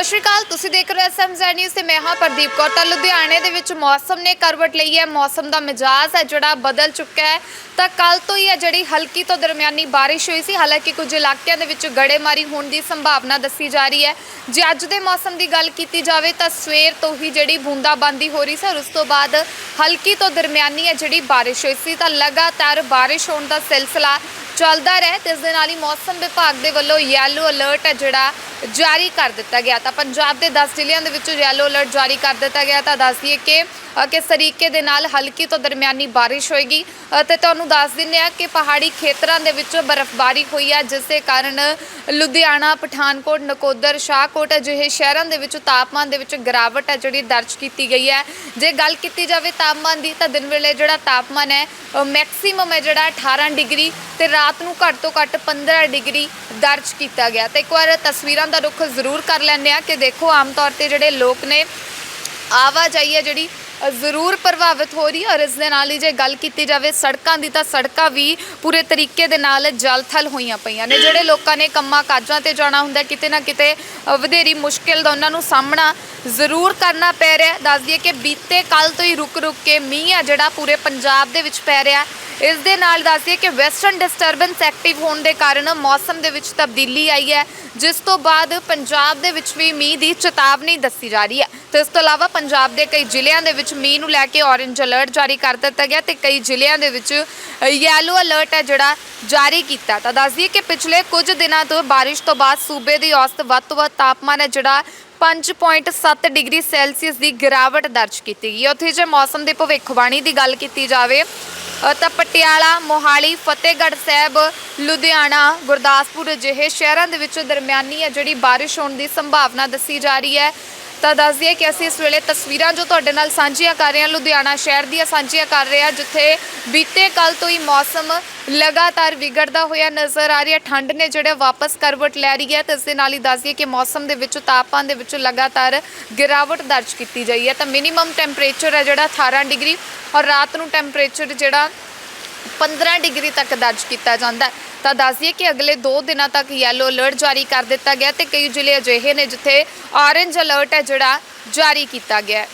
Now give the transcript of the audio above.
ਸਤਿ ਸ਼੍ਰੀ ਅਕਾਲ, ਤੁਸੀਂ ਦੇਖ ਰਹੇ ਹੋ ਐਸਐਮਜ਼ੈਡ ਨਿਊਜ਼ ਤੇ ਮੈਂ ਹਾਂ ਪ੍ਰਦੀਪ ਕੌਰ। ਤਾਂ ਲੁਧਿਆਣੇ ਦੇ ਵਿੱਚ ਮੌਸਮ ਨੇ ਕਰਵਟ ਲਈ ਹੈ। ਮੌਸਮ ਦਾ ਮਿਜਾਜ਼ ਹੈ, ਜਿਹੜਾ ਬਦਲ ਚੁੱਕਾ ਹੈ। ਤਾਂ ਕੱਲ ਤੋਂ ਹੀ ਹੈ, ਜਿਹੜੀ ਹਲਕੀ ਤੋਂ ਦਰਮਿਆਨੀ ਬਾਰਿਸ਼ ਹੋਈ ਸੀ। ਹਾਲਾਂਕਿ ਕੁਝ ਇਲਾਕਿਆਂ ਦੇ ਵਿੱਚ ਗੜੇਮਾਰੀ ਹੋਣ ਦੀ ਸੰਭਾਵਨਾ ਦੱਸੀ ਜਾ ਰਹੀ ਹੈ। ਜੇ ਅੱਜ ਦੇ ਮੌਸਮ ਦੀ ਗੱਲ ਕੀਤੀ ਜਾਵੇ, ਤਾਂ ਸਵੇਰ ਤੋਂ ਹੀ ਜਿਹੜੀ ਬੂੰਦਾਬਾਂਦੀ ਹੋ ਰਹੀ ਸੀ ਔਰ ਉਸ ਤੋਂ ਬਾਅਦ ਹਲਕੀ ਤੋਂ ਦਰਮਿਆਨੀ ਹੈ, ਜਿਹੜੀ ਬਾਰਿਸ਼ ਹੋਈ ਸੀ। ਤਾਂ ਲਗਾਤਾਰ ਬਾਰਿਸ਼ ਹੋਣ ਦਾ ਸਿਲਸਿਲਾ ਚੱਲਦਾ ਰਿਹਾ ਤੇ ਇਸ ਦੇ ਨਾਲ ਹੀ ਮੌਸਮ ਵਿਭਾਗ ਦੇ ਵੱਲੋਂ ਯੈਲੋ ਅਲਰਟ ਹੈ ਜਿਹੜਾ ਜਾਰੀ ਕਰ ਦਿੱਤਾ ਗਿਆ ਤਾਂ ਪੰਜਾਬ ਦੇ 10 ਜ਼ਿਲ੍ਹਿਆਂ ਦੇ ਵਿੱਚ ਯੈਲੋ ਅਲਰਟ ਜਾਰੀ ਕਰ ਦਿੱਤਾ ਗਿਆ ਤਾਂ ਦੱਸ ਦਈਏ ਕਿ ਕਿਸ ਤਰੀਕੇ ਦੇ ਨਾਲ ਹਲਕੀ ਤੋਂ ਦਰਮਿਆਨੀ ਬਾਰਿਸ਼ ਹੋਏਗੀ। ਅ, ਤੇ ਤੁਹਾਨੂੰ ਦੱਸ ਦਿੰਦੇ ਆ ਕਿ ਪਹਾੜੀ ਖੇਤਰਾਂ ਦੇ ਵਿੱਚ ਬਰਫ਼ਬਾਰੀ ਹੋਈ ਹੈ ਜਿਸ ਦੇ ਕਾਰਨ ਲੁਧਿਆਣਾ ਪਠਾਨਕੋਟ ਨਕੋਦਰ ਸ਼ਾਹਕੋਟ ਅਜਿਹੇ ਸ਼ਹਿਰਾਂ ਦੇ ਵਿੱਚ ਤਾਪਮਾਨ ਦੇ ਵਿੱਚ ਗਿਰਾਵਟ ਹੈ ਜਿਹੜੀ ਦਰਜ ਕੀਤੀ ਗਈ ਹੈ। ਜੇ ਗੱਲ ਕੀਤੀ ਜਾਵੇ ਤਾਪਮਾਨ ਦੀ ਤਾਂ ਦਿਨ ਵੇਲੇ ਜਿਹੜਾ ਤਾਪਮਾਨ ਹੈ ਮੈਕਸਿਮਮ ਹੈ ਜਿਹੜਾ 18 ਡਿਗਰੀ ਤੇ ਰਾਤ ਨੂੰ ਘੱਟ ਤੋਂ ਘੱਟ 15 ਡਿਗਰੀ ਦਰਜ ਕੀਤਾ ਗਿਆ। ਤੇ ਇੱਕ ਵਾਰ ਤਸਵੀਰਾਂ ਦਾ ਰੁਖ ਜ਼ਰੂਰ ਕਰ ਲੈਂਦੇ ਆ ਕਿ ਦੇਖੋ, ਆਮ ਤੌਰ ਤੇ ਜਿਹੜੇ ਲੋਕ ਨੇ, ਆਵਾਜਾਈ ਹੈ ਜਿਹੜੀ ਜ਼ਰੂਰ ਪ੍ਰਭਾਵਿਤ ਹੋ ਰਹੀ ਹੈ ਔਰ ਇਸ ਦੇ ਨਾਲ ਹੀ ਜੇ ਗੱਲ ਕੀਤੀ ਜਾਵੇ, ਸੜਕਾਂ ਦੀ ਤਾਂ ਸੜਕਾਂ ਵੀ ਪੂਰੇ ਤਰੀਕੇ ਦੇ ਨਾਲ ਜਲਥਲ ਹੋਈਆਂ ਪਈਆਂ ਨੇ। ਜਿਹੜੇ ਲੋਕਾਂ ਨੇ ਕੰਮਾਂ ਕਾਜਾਂ ਤੇ ਜਾਣਾ ਹੁੰਦਾ, ਕਿਤੇ ਨਾ ਕਿਤੇ ਵਧੇਰੀ ਮੁਸ਼ਕਿਲ ਦਾ ਉਹਨਾਂ ਨੂੰ ਸਾਹਮਣਾ ਜ਼ਰੂਰ ਕਰਨਾ ਪੈ ਰਿਹਾ ਹੈ। ਦੱਸ ਦਈਏ ਕਿ ਬੀਤੇ ਕੱਲ ਤੋਂ ਹੀ ਰੁਕ ਰੁਕ ਕੇ ਮੀਂਹ ਆ ਜਿਹੜਾ ਪੂਰੇ ਪੰਜਾਬ ਦੇ ਵਿੱਚ ਪੈ ਰਿਹਾ ਇਸ ਦੇ ਨਾਲ ਦੱਸ ਕਿ ਵੈਸਟਰਨ ਡਿਸਟਰਬੈਂਸ ਐਕਟਿਵ ਹੋਣ ਦੇ ਕਾਰਨ ਮੌਸਮ ਦੇ ਵਿੱਚ ਤਬਦੀਲੀ ਆਈ ਹੈ, ਜਿਸ ਤੋਂ ਬਾਅਦ ਪੰਜਾਬ ਦੇ ਵਿੱਚ ਵੀ ਮੀਂਹ ਦੀ ਚੇਤਾਵਨੀ ਦੱਸੀ ਜਾ ਰਹੀ ਹੈ। ਤੇ ਇਸ ਤੋਂ ਇਲਾਵਾ ਪੰਜਾਬ ਦੇ ਕਈ ਜ਼ਿਲ੍ਹਿਆਂ ਦੇ ਵਿੱਚ ਮੀਂਹ ਨੂੰ ਲੈ ਕੇ ਔਰੇਂਜ ਅਲਰਟ ਜਾਰੀ ਕਰ ਦਿੱਤਾ ਗਿਆ ਤੇ ਕਈ ਜ਼ਿਲ੍ਹਿਆਂ ਦੇ ਵਿੱਚ ਯੈਲੋ ਅਲਰਟ ਹੈ ਜਿਹੜਾ ਜਾਰੀ ਕੀਤਾ। ਤਾਂ ਦੱਸਦੀ ਕਿ ਪਿਛਲੇ ਕੁਝ ਦਿਨਾਂ ਤੋਂ ਬਾਰਿਸ਼ ਤੋਂ ਬਾਅਦ ਸੂਬੇ ਦੀ ਔਸਤ ਵੱਧ ਤੋਂ ਵੱਧ ਤਾਪਮਾਨ ਹੈ ਜਿਹੜਾ 5.7 ਡਿਗਰੀ ਸੈਲਸੀਅਸ ਦੀ ਗਿਰਾਵਟ ਦਰਜ ਕੀਤੀ ਗਈ ਹੈ। ਉੱਥੇ ਜੇ ਮੌਸਮ ਦੀ ਭਵਿੱਖਬਾਣੀ ਦੀ ਗੱਲ ਕੀਤੀ ਜਾਵੇ ਤਾਂ ਪਟਿਆਲਾ, ਮੋਹਾਲੀ, ਫਤਿਹਗੜ੍ਹ ਸਾਹਿਬ, ਲੁਧਿਆਣਾ, ਗੁਰਦਾਸਪੁਰ ਅਜਿਹੇ ਸ਼ਹਿਰਾਂ ਦੇ ਵਿੱਚ ਦਰਮਿਆਨੀ ਹੈ ਜਿਹੜੀ ਬਾਰਿਸ਼ ਹੋਣ ਦੀ ਸੰਭਾਵਨਾ ਦੱਸੀ ਜਾ ਰਹੀ ਹੈ ਤਾਂ ਦੱਸ ਦਈਏ ਕਿ ਅਸੀਂ ਇਸ ਵੇਲੇ ਤਸਵੀਰਾਂ ਜੋ ਤੁਹਾਡੇ ਨਾਲ ਸਾਂਝੀਆਂ ਕਰ ਰਹੇ ਹਾਂ, ਲੁਧਿਆਣਾ ਸ਼ਹਿਰ ਦੀਆਂ ਸਾਂਝੀਆਂ ਕਰ ਰਹੇ ਹਾਂ, ਜਿੱਥੇ ਬੀਤੇ ਕੱਲ ਤੋਂ ਹੀ ਮੌਸਮ ਲਗਾਤਾਰ ਵਿਗੜਦਾ ਹੋਇਆ ਨਜ਼ਰ ਆ ਰਿਹਾ ਠੰਡ ਨੇ ਜਿਹੜਾ ਵਾਪਸ ਕਰਵਟ ਲੈ ਰਹੀ ਹੈ ਤੇ ਇਸ ਦੇ ਨਾਲ ਹੀ ਦੱਸ ਦਈਏ ਕਿ ਮੌਸਮ ਦੇ ਵਿੱਚ, ਤਾਪਮਾਨ ਦੇ ਵਿੱਚ ਲਗਾਤਾਰ ਗਿਰਾਵਟ ਦਰਜ ਕੀਤੀ ਗਈ ਹੈ। ਤਾਂ ਮਿਨੀਮਮ ਟੈਂਪਰੇਚਰ ਹੈ ਜਿਹੜਾ 18 ਡਿਗਰੀ ਔਰ ਰਾਤ ਨੂੰ ਟੈਂਪਰੇਚਰ ਜਿਹੜਾ 15 ਡਿਗਰੀ ਤੱਕ ਦਰਜ ਕੀਤਾ ਜਾਂਦਾ ਹੈ। ਤਾਂ ਦੱਸ ਦਈਏ ਕਿ ਅਗਲੇ 2 ਦਿਨਾਂ ਤੱਕ ਯੈਲੋ ਅਲਰਟ ਜਾਰੀ ਕਰ ਦਿੱਤਾ ਗਿਆ ਤੇ ਕਈ ਜ਼ਿਲ੍ਹੇ ਅਜਿਹੇ ਨੇ ਜਿੱਥੇ ਔਰੇਂਜ ਅਲਰਟ ਹੈ ਜਿਹੜਾ ਜਾਰੀ ਕੀਤਾ ਗਿਆ ਹੈ।